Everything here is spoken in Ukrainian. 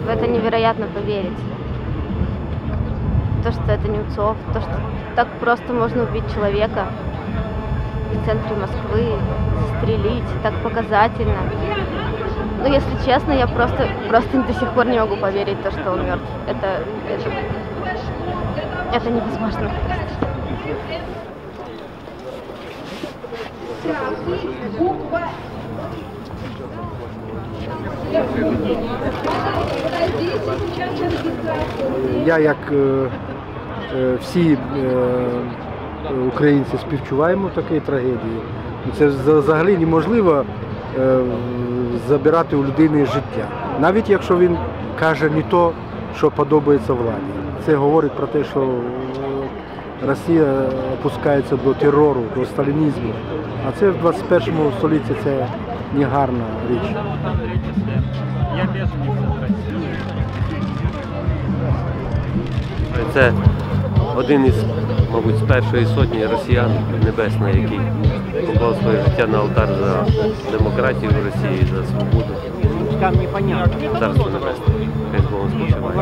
В это невероятно поверить. То, что это Немцов, то, что так просто можно убить человека в центре Москвы, застрелить, так показательно. Ну, если честно, я просто, просто до сих пор не могу поверить, то, что он мертв. Это, это, это невозможно. Я, як е, е, всі е, українці, співчуваємо такій трагедії. Це взагалі неможливо е, забирати у людини життя. Навіть якщо він каже не то, що подобається владі. Це говорить про те, що Росія опускається до терору, до сталінізму. А це в 21 столітті це не гарна річ. Це один із, мабуть, з першої сотні росіян небесних, який поклав своє життя на алтар за демократію в Росії, за свободу. Царство небесне. Хай з Богом спочиває.